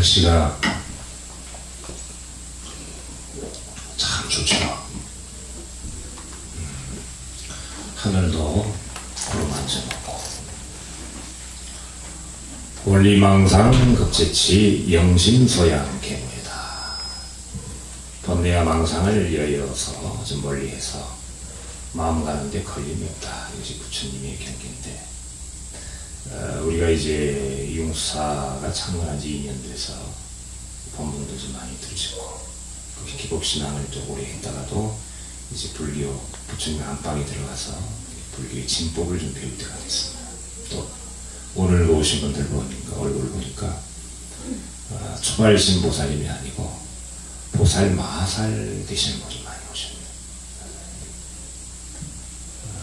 날씨가 참 좋죠. 음, 하늘도 구름 앉혀놓고 원리망상 급제치 영심소양 개무이다. 번뇌와 망상을 여여서 좀 멀리해서 마음 가는데 걸림이 없다. 이것이 부처님의 경계인데 어, 우리가 이제 융사가 창건한 지 2년 돼서 본문도 좀 많이 들으셨고 그 기복신앙을 또 오래 했다가도 이제 불교 부처님 안방에 들어가서 불교의 진법을 좀 배울 때가 됐습니다. 또 오늘 오신 분들 보니까 얼굴 보니까 어, 초발신 보살님이 아니고 보살 마살 되시는 분이 많이 오셨네요.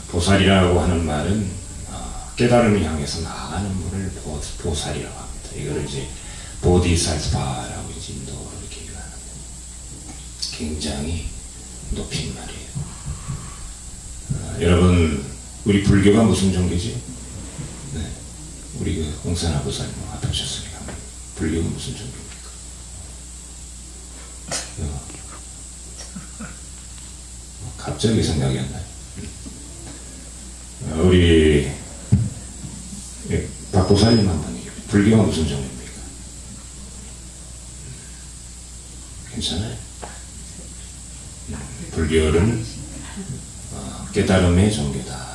보살이라고 하는 말은 어, 깨달음을 향해서 나아가는 분을 보, 보살이라고 합니다. 이거를 이제 보디살파라고 이제 인도로 이렇게 얘기하는데 굉장히 높인 말이에요. 어, 여러분 우리 불교가 무슨 종교지? 네. 우리 그 공산화 보살님 앞에 오셨으니까 불교가 무슨 종교입니까? 어. 갑자기 생각이 안 나요. 어, 우리 예, 박보살님 한번 얘기해 불교가 무슨 종교입니까? 괜찮아요? 음, 불교는 어, 깨달음의 종교다.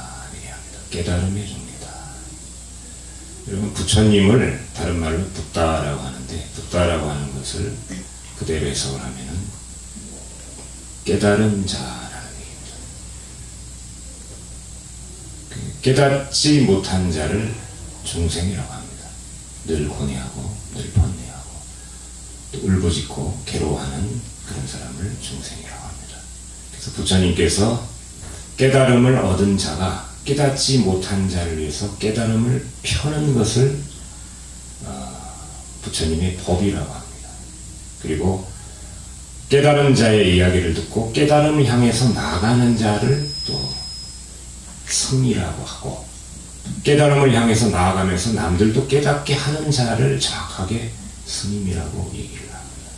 깨달음의 종교다. 여러분 부처님을 다른 말로 붓다라고 하는데 붓다라고 하는 것을 그대로 해석을 하면은 깨달은 자라는 얘기입니다. 그 깨닫지 못한 자를 중생이라고 합니다. 늘 고뇌하고 늘 번뇌하고 또 울부짖고 괴로워하는 그런 사람을 중생이라고 합니다. 그래서 부처님께서 깨달음을 얻은 자가 깨닫지 못한 자를 위해서 깨달음을 펴는 것을 어, 부처님의 법이라고 합니다. 그리고 깨달은 자의 이야기를 듣고 깨달음을 향해서 나가는 자를 또 승리라고 하고 깨달음을 향해서 나아가면서 남들도 깨닫게 하는 자를 정확하게 스님이라고 얘기를 합니다.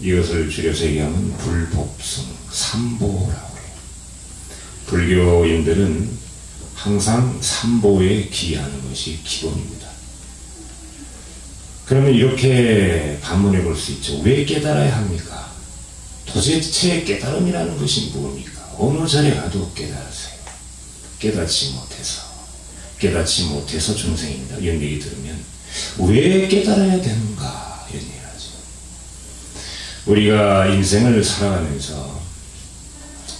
이것을 줄여서 얘기하면 불법승, 삼보라고 해요. 불교인들은 항상 삼보에 기하는 것이 기본입니다. 그러면 이렇게 반문해 볼 수 있죠. 왜 깨달아야 합니까? 도대체 깨달음이라는 것이 뭡니까? 어느 자리에 가도 깨달으세요. 깨닫지 못해서. 깨닫지 못해서 중생입니다. 이런 얘기 들으면 왜 깨달아야 되는가? 이런 얘기를 하죠. 우리가 인생을 살아가면서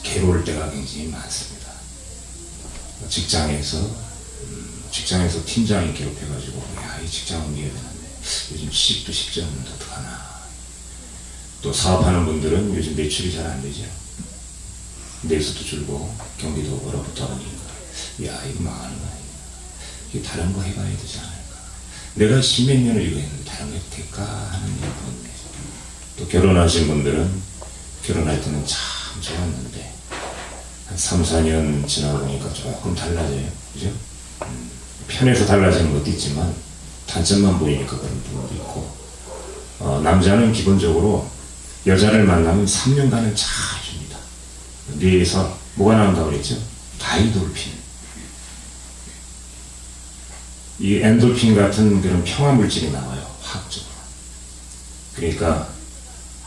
괴로울 때가 굉장히 많습니다. 직장에서 음, 직장에서 팀장이 괴롭혀가지고 야이 직장 옮겨야 되는데 요즘 시집도 쉽지 않는데 어떡하나 또 사업하는 분들은 요즘 매출이 잘 안 되죠 내수도 줄고 경기도 얼어붙어 보니까 야 이거 망하는 거 아니야 이게 다른 거 해봐야 되지 않을까 내가 십몇 년을 이거 했는데 다른 거 해도 될까 하는 일본 또 결혼하신 분들은 결혼할 때는 참 좋았는데 한 3, 4년 지나고 보니까 조금 달라져요. 그죠? 음, 편해서 달라지는 것도 있지만 단점만 보이니까 그런 부분도 있고 어, 남자는 기본적으로 여자를 만나면 3년간은 잘 줍니다. 뇌에서 뭐가 나온다고 그랬죠? 다이돌핀. 이 엔돌핀 같은 그런 평화 물질이 나와요. 화학적으로. 그러니까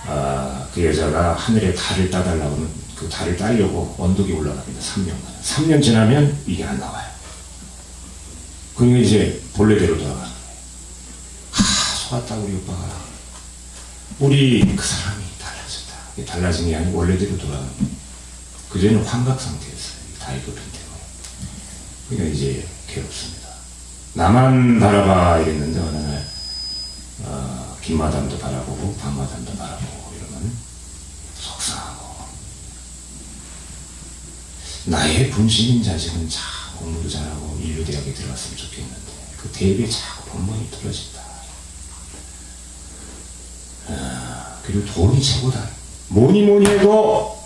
아, 그 여자가 하늘에 달을 따달라고 하면 그 달을 따려고 언덕에 올라갑니다. 3년간. 3년 지나면 이게 안 나와요. 그러니까 이제 본래대로 돌아가는 거예요. 하, 속았다, 우리 오빠가. 우리 그 사람이 달라졌다. 달라진 게 아니고 원래대로 돌아가는 거예요. 그전에는 환각 상태였어요. 다이도핀 때문에. 그러니까 이제 괴롭습니다. 나만 바라봐 이랬는데 어느 날 어, 김마담도 바라보고 밤마담도 바라보고 이러면 속상하고 나의 분신인 자식은 참 공부도 잘하고 인류대학에 들어갔으면 좋겠는데 그 대비에 자꾸 본문이 틀어진다. 아, 그리고 돈이 최고다. 뭐니 뭐니 해도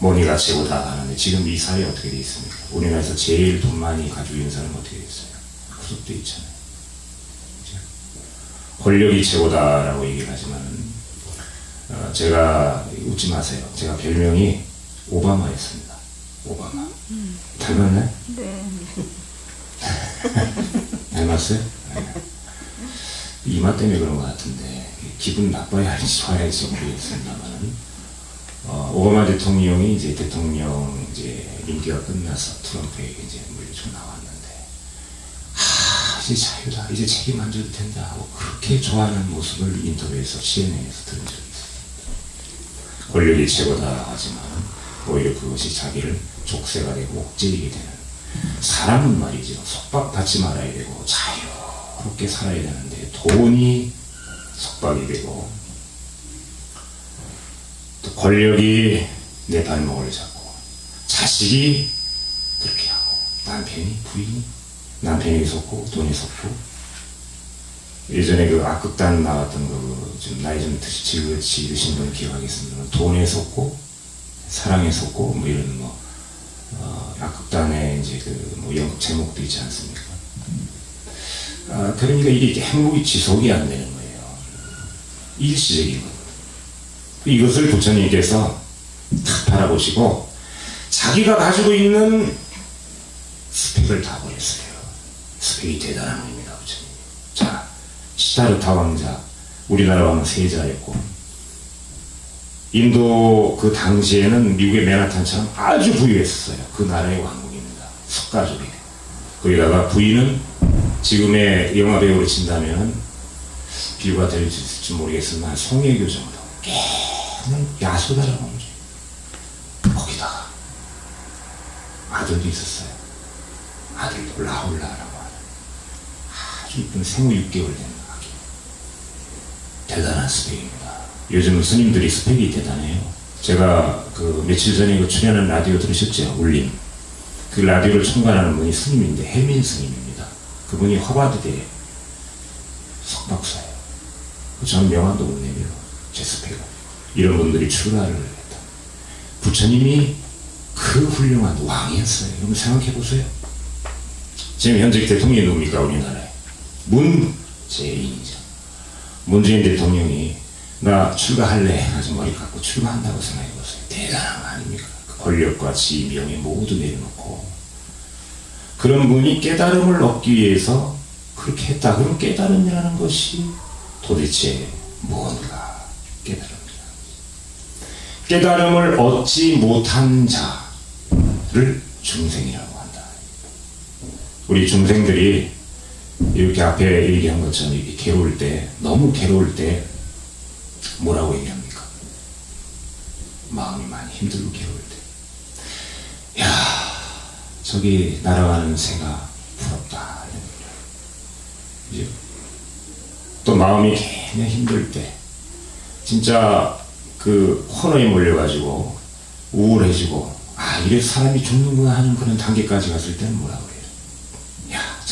뭐니가 최고다 하는데 지금 이 사회 어떻게 돼 있습니까? 우리나라에서 제일 돈 많이 가지고 있는 사람은 어떻게 됐어요? 구속돼 있잖아요. 권력이 최고다라고 얘기를 하지만 어, 제가 웃지 마세요. 제가 별명이 오바마였습니다. 오바마. 닮았나요? 네. 닮았어요? 네. 이마 때문에 그런 것 같은데 기분 나빠야 할지 좋아야 할지 모르겠습니다만 어, 오바마 대통령이 이제 대통령 이제 임기가 끝나서 트럼프에게 이제 아 이제 자유다 이제 책임 안 져도 된다 하고 그렇게 좋아하는 모습을 인터뷰에서 CNN에서 들은 적이 있습니다. 권력이 최고다 하지만 오히려 그것이 자기를 족쇄가 되고 옥죄이게 되는 사람은 말이죠 속박받지 말아야 되고 자유롭게 살아야 되는데 돈이 속박이 되고 또 권력이 내 발목을 잡고 자식이 그렇게 하고 남편이 부인이 남편이 속고 돈이 속고 예전에 그 악극단 나왔던 거좀 나이 좀 드시, 지으신 분 기억하겠습니다. 돈에 속고 사랑에 속고 뭐 이런 뭐 어, 악극단의 이제 그뭐 연극 제목도 있지 않습니까? 아, 그러니까 이게 행복이 지속이 안 되는 거예요. 일시적인 거. 이것을 부처님께서 다 바라보시고 자기가 가지고 있는 스펙을 다 버렸어요. 스펙이 대단한 겁니다, 부처님. 자, 시다르타 왕자, 우리나라 왕 세자였고, 인도 그 당시에는 미국의 맨하탄처럼 아주 부유했었어요. 그 나라의 왕국입니다. 석가족이. 거기다가 부인은 지금의 영화 배우로 친다면 비유가 될지 모르겠지만 송혜교 정도. 그냥 야수다라고 하죠. 거기다가 아들도 있었어요. 아들도 라울라라 이쁜 생후 6개월 된 아기. 대단한 스펙입니다. 요즘 스님들이 스펙이 대단해요. 제가 그 며칠 전에 그 출연한 라디오 들으셨죠? 울림. 그 라디오를 총괄하는 분이 스님인데 해민 스님입니다. 그분이 화바드대 석박사예요. 저는 명함도 못 내밀어. 제 스펙을. 이런 분들이 출가를 했다. 부처님이 그 훌륭한 왕이었어요. 여러분 생각해 보세요. 지금 현직 대통령이 누굽니까 우리나라에? 문재인이죠. 문재인 대통령이 나 출가할래 아주 머리 깎고 출가한다고 생각해 보세요. 대단한 거 아닙니까? 그 권력과 지위, 명예 모두 내려놓고 그런 분이 깨달음을 얻기 위해서 그렇게 했다. 그럼 깨달음이라는 것이 도대체 뭔가 깨달음이라는. 깨달음을 얻지 못한 자를 중생이라고 한다. 우리 중생들이 이렇게 앞에 얘기한 것처럼 이렇게 괴로울 때, 너무 괴로울 때, 뭐라고 얘기합니까? 마음이 많이 힘들고 괴로울 때. 야, 저기 날아가는 새가 부럽다. 또 마음이 굉장히 힘들 때, 진짜 그 코너에 몰려가지고 우울해지고, 아, 이래 사람이 죽는구나 하는 그런 단계까지 갔을 때는 뭐라고 그래요? 야,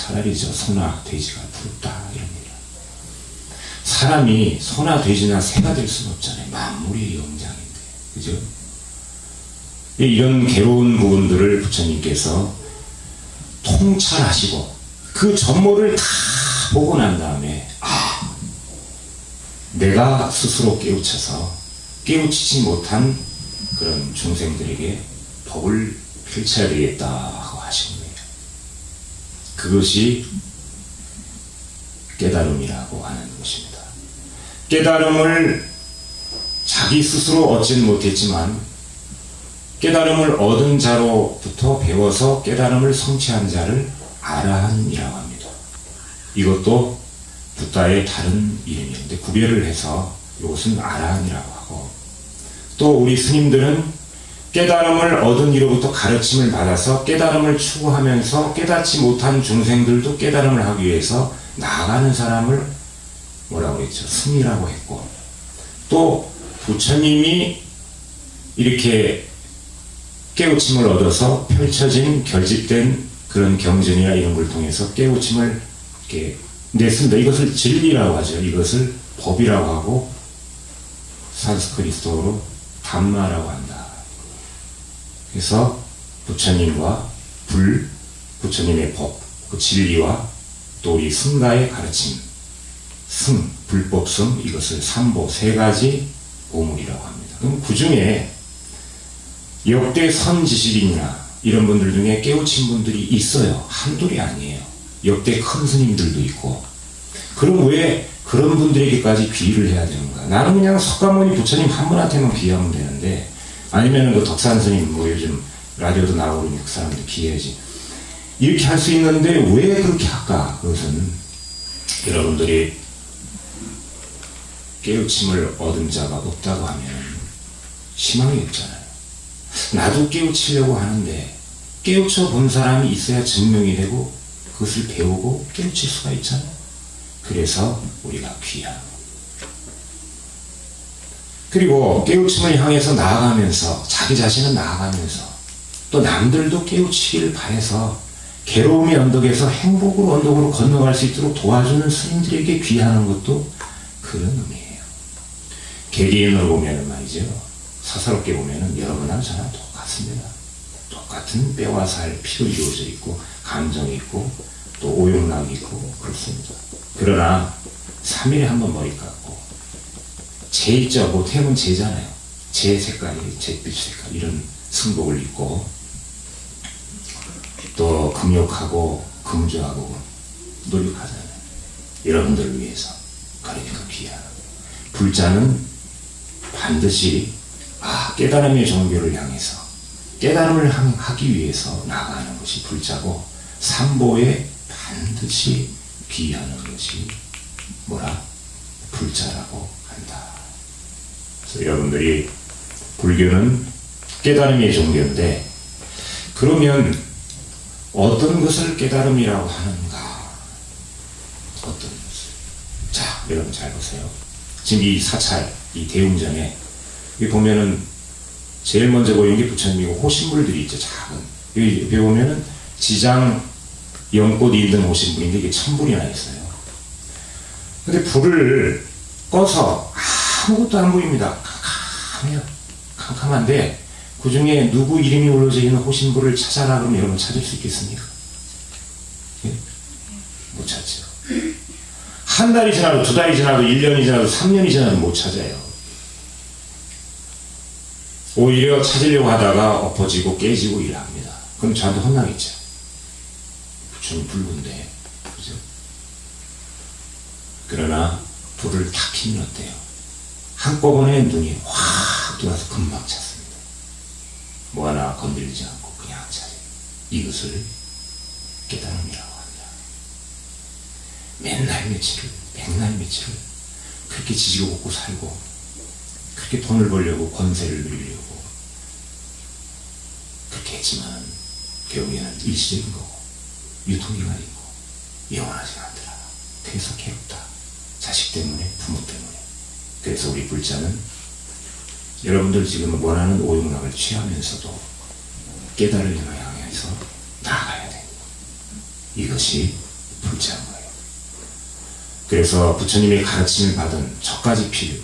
차라리 저 소나 돼지가 부럽다. 이런 얘기. 사람이 소나 돼지나 새가 될 수는 없잖아요. 만물의 영장인데. 그죠? 이런 괴로운 부분들을 부처님께서 통찰하시고 그 전모를 다 보고 난 다음에 아 내가 스스로 깨우쳐서 깨우치지 못한 그런 중생들에게 법을 펼쳐야 되겠다. 그것이 깨달음이라고 하는 것입니다. 깨달음을 자기 스스로 얻지는 못했지만 깨달음을 얻은 자로부터 배워서 깨달음을 성취한 자를 아라한이라고 합니다. 이것도 부다의 다른 이름인데 구별을 해서 이것은 아라한이라고 하고 또 우리 스님들은 깨달음을 얻은 이로부터 가르침을 받아서 깨달음을 추구하면서 깨닫지 못한 중생들도 깨달음을 하기 위해서 나아가는 사람을 뭐라고 했죠? 승이라고 했고 또 부처님이 이렇게 깨우침을 얻어서 펼쳐진 결집된 그런 경전이나 이런 걸 통해서 깨우침을 이렇게 냈습니다. 이것을 진리라고 하죠. 이것을 법이라고 하고 산스크리스토로 담마라고 한다. 그래서 부처님과 불, 부처님의 법, 그 진리와 또 우리 승가의 가르침, 승, 불법성 이것을 삼보 세 가지 보물이라고 합니다. 그럼 그 중에 역대 선지식인이나 이런 분들 중에 깨우친 분들이 있어요. 한둘이 아니에요. 역대 큰 스님들도 있고. 그럼 왜 그런 분들에게까지 귀의를 해야 되는가? 나는 그냥 석가모니 부처님 한 분한테만 귀의하면 되는데, 아니면 그 덕산 스님, 뭐 요즘 라디오도 나오고 그 사람들 귀해야지. 이렇게 할 수 있는데 왜 그렇게 할까? 그것은 여러분들이 깨우침을 얻은 자가 없다고 하면 희망이 없잖아요. 나도 깨우치려고 하는데 깨우쳐 본 사람이 있어야 증명이 되고 그것을 배우고 깨우칠 수가 있잖아요. 그래서 우리가 귀한 그리고 깨우침을 향해서 나아가면서 자기 자신은 나아가면서 또 남들도 깨우치기를 바해서 괴로움의 언덕에서 행복으로 언덕으로 건너갈 수 있도록 도와주는 스님들에게 귀하는 것도 그런 의미예요. 개개인으로 보면 말이죠. 사사롭게 보면 여러분하고 저랑 똑같습니다. 똑같은 뼈와 살, 피로 이루어져 있고 감정이 있고 또 오용락이 있고 그렇습니다. 그러나 3일에 한 번 머리 깎고 제 있죠. 모태는 제잖아요. 제 색깔이 잿빛 색깔 이런 승복을 입고 또 금욕하고 금주하고 노력하잖아요. 여러분들을 위해서. 그러니까 귀한. 불자는 반드시 아 깨달음의 종교를 향해서 깨달음을 하기 위해서 나아가는 것이 불자고 삼보에 반드시 귀하는 것이 뭐라? 불자라고 한다. 여러분들이 불교는 깨달음의 종교인데 그러면 어떤 것을 깨달음이라고 하는가? 어떤 것을? 자, 여러분 잘 보세요. 지금 이 사찰, 이 대웅전에 여기 보면은 제일 먼저 보이는 게 부처님이고 호신물들이 있죠, 작은. 여기, 여기 보면은 지장, 연꽃이 있는 호신물인데 이게 천불이나 있어요. 근데 불을 꺼서 아무것도 안 보입니다. 캄캄해요. 캄캄한데 그 중에 누구 이름이 올려져 있는 호신부를 찾아라 그러면 여러분 찾을 수 있겠습니까? 예? 못 찾죠. 한 달이 지나도 두 달이 지나도 1년이 지나도 3년이 지나도 못 찾아요. 오히려 찾으려고 하다가 엎어지고 깨지고 일합니다. 그럼 저한테 혼나겠죠. 부처님 불군데. 그죠? 그러나 불을 탁 키면 어때요? 한꺼번에 눈이 확 들어와서 금방 찾습니다. 뭐 하나 건들지 않고 그냥 차려. 이것을 깨달음이라고 한다. 맨날 며칠을, 백날 며칠을 그렇게 지지고 볶고 살고 그렇게 돈을 벌려고 권세를 누리려고 그렇게 했지만 결국에는 일시적인 거고 유통기간이 있고 영원하지 않더라. 그래서 괴롭다. 자식 때문에 부모. 그래서 우리 불자는 여러분들 지금 원하는 오용락을 취하면서도 깨달을 향해서 나아가야 돼. 이것이 불자인 거예요. 그래서 부처님의 가르침을 받은 저까지 필요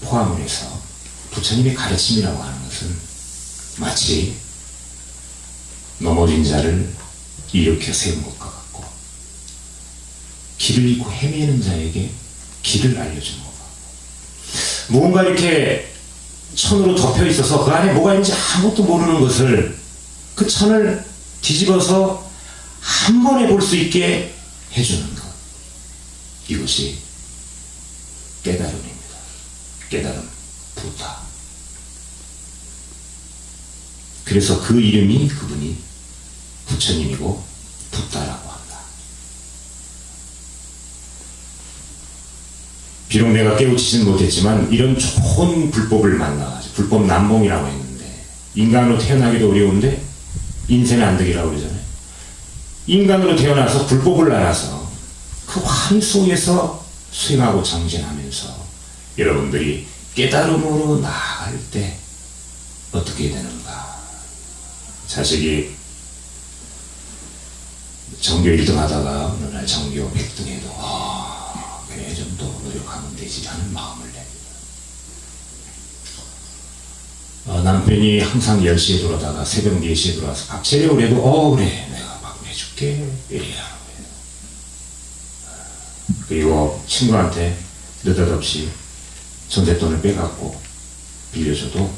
포함을 해서 부처님의 가르침이라고 하는 것은 마치 넘어진 자를 일으켜 세운 것과 같고 길을 잃고 헤매는 자에게 길을 알려주는 무언가 이렇게 천으로 덮여 있어서 그 안에 뭐가 있는지 아무것도 모르는 것을 그 천을 뒤집어서 한 번에 볼 수 있게 해주는 것. 이것이 깨달음입니다. 깨달음, 부다. 그래서 그 이름이 그분이 부처님이고 부다라고 한다. 비록 내가 깨우치지는 못했지만 이런 좋은 불법을 만나가지고 불법 남봉이라고 했는데 인간으로 태어나기도 어려운데 인생의 안득이라고 그러잖아요. 인간으로 태어나서 불법을 알아서 그 환희 속에서 수행하고 정진하면서 여러분들이 깨달음으로 나아갈 때 어떻게 되는가? 자식이 전교 1등 하다가 어느 날 전교 100등 해도 아, 그래 좀 더 노력하면 되지 하는 마음을 냅니다. 어, 남편이 항상 10시에 들어오다가 새벽 4시에 들어와서 밥 차려고 그래도 어 그래 내가 밥 해줄게 이래야 하는 거예요. 그리고 친구한테 느닷없이 전세돈을 빼갖고 빌려줘도